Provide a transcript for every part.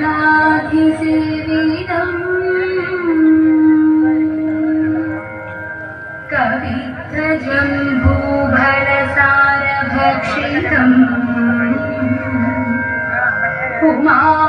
लाधिसेवि कवित्रजम्भू Bharsar Uma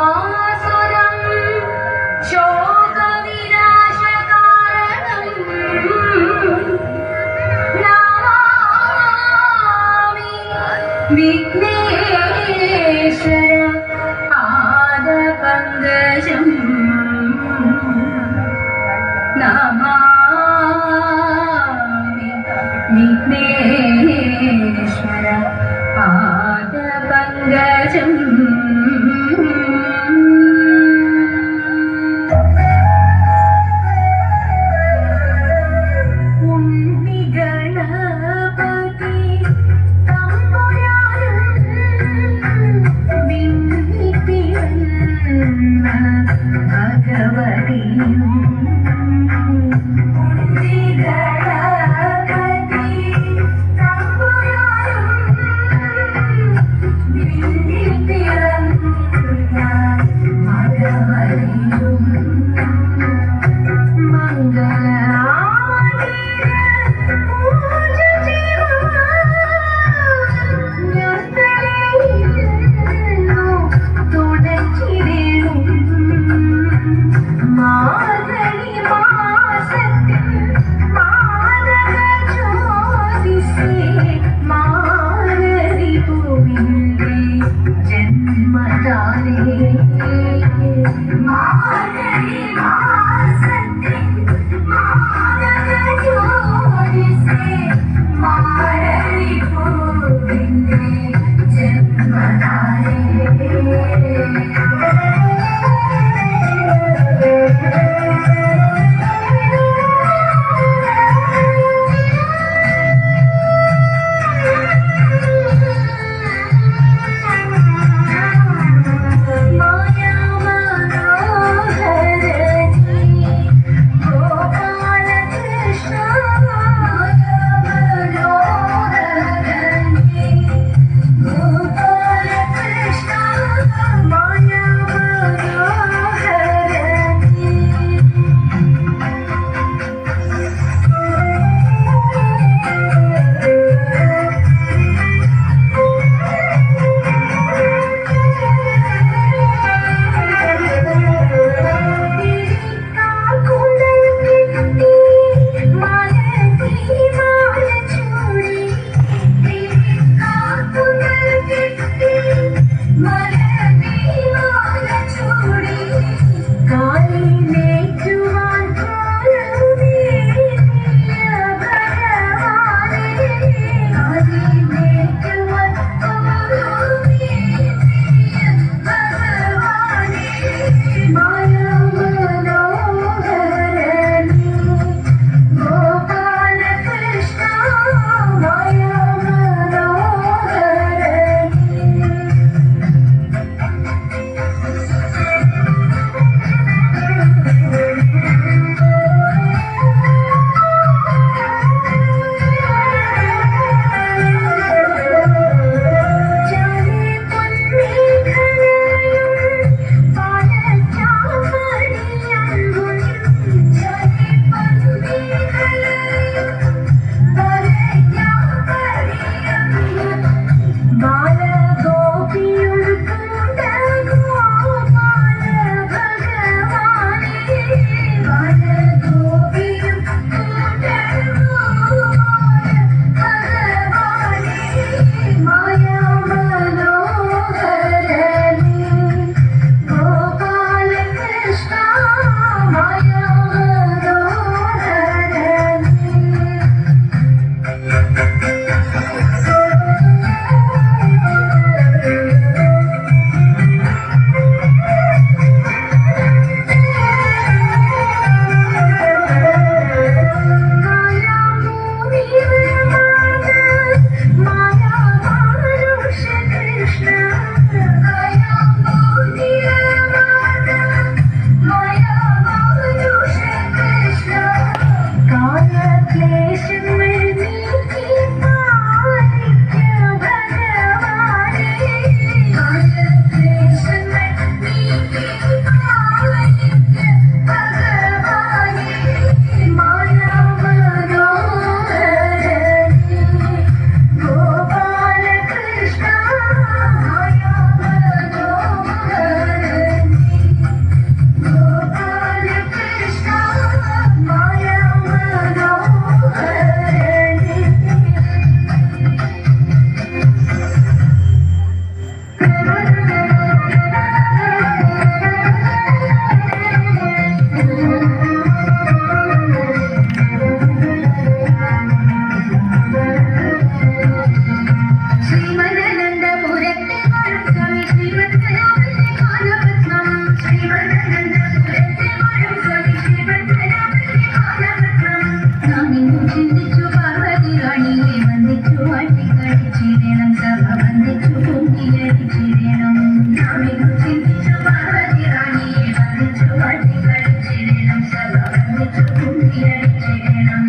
and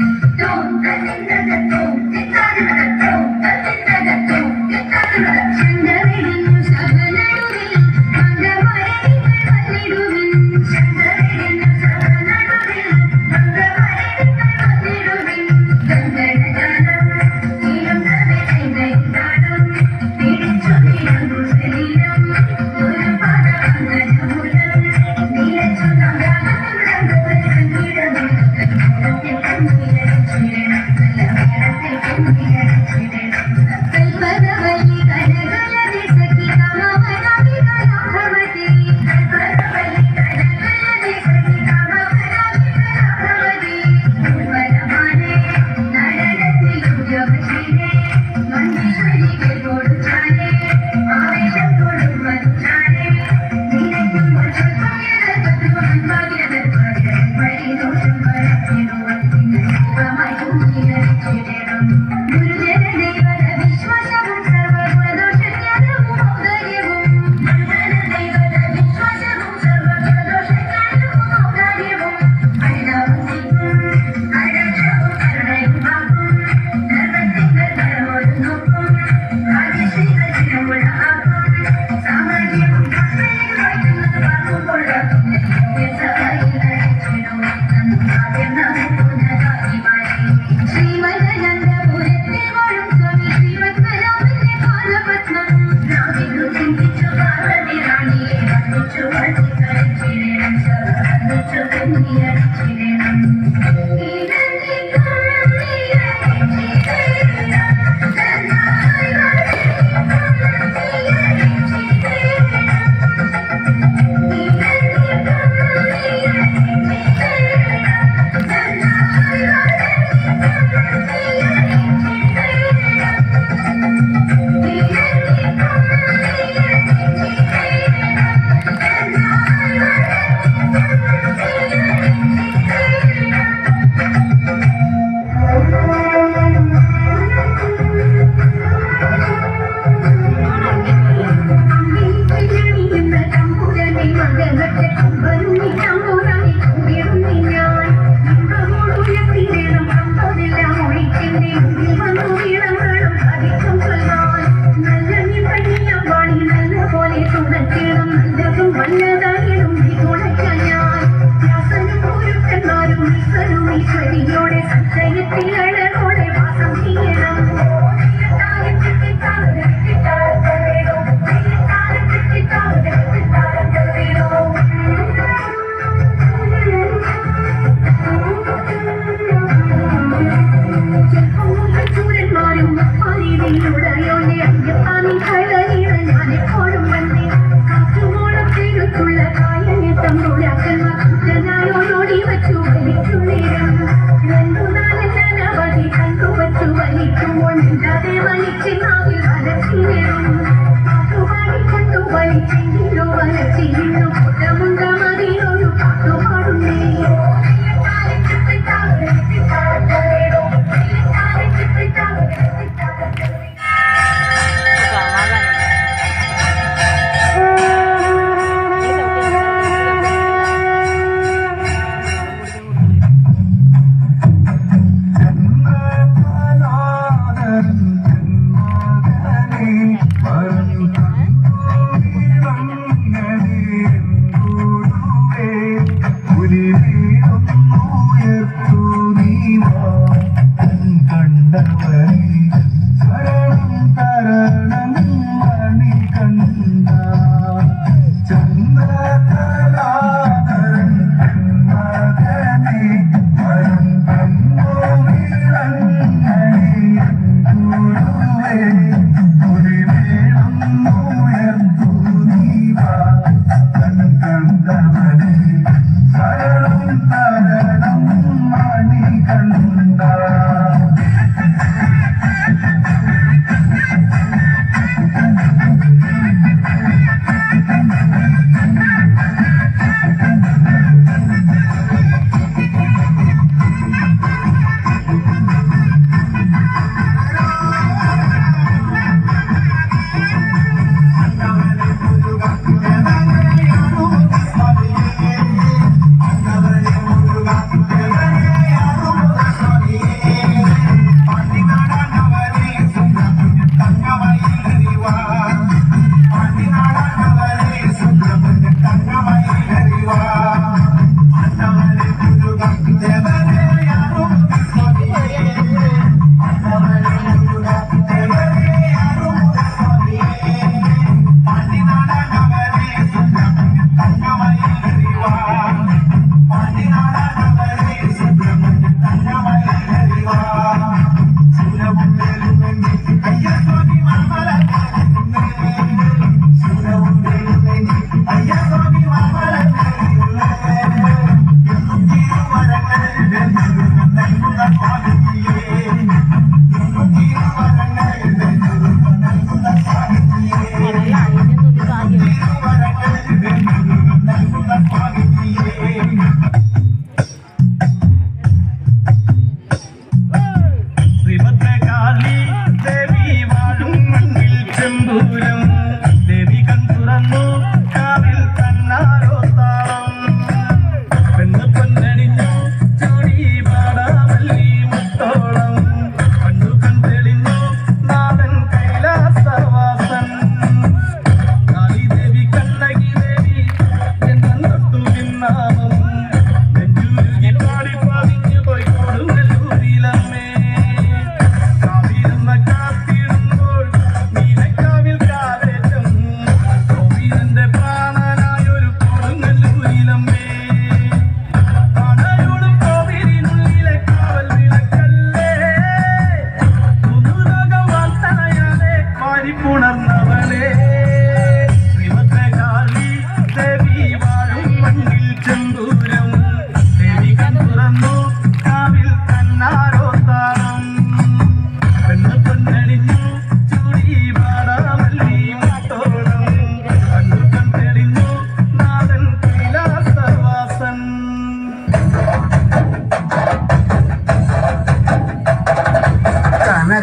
Thank you.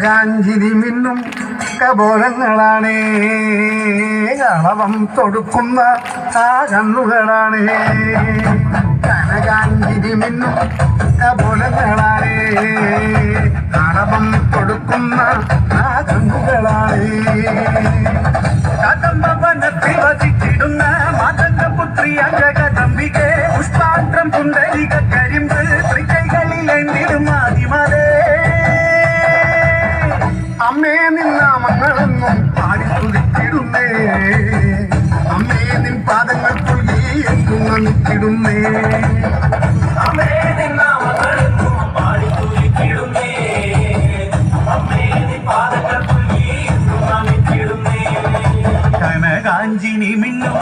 കനകാഞ്ചിരി മിന്നും കബോലങ്ങളാണേ കളവം തൊടുക്കുന്ന ആ കണ്ണുകളാണേ കനകാഞ്ചിരി മിന്നും കബോലങ്ങളാണേ കളവം തൊടുക്കുന്ന ആ കണ്ണുകളാണേ കദംബവനത്തിൽ വസിച്ചിടുന്ന മാതംഗപുത്രി അംഗകദംബികെ പുഷ്പാന്ത്രം പുണ്ടരിക അമ്മേ നിന്നാമങ്ങളെന്നും പാടി തുതിക്കിടുന്നേ അമ്മേ നിൻ പാദങ്ങൾ തുള്ളി എന്നും നമിക്കിടുന്നേ അമ്മേ നിന്നാമങ്ങളെന്നും പാടി തുതിക്കിടുന്നേ. അമ്മേ നിൻ പാദങ്ങൾ തുള്ളി എന്നും നമിച്ചിടുന്നേ. കനകാഞ്ചിനി മിന്നും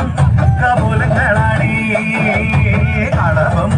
കപോലങ്ങളാണേ കളവം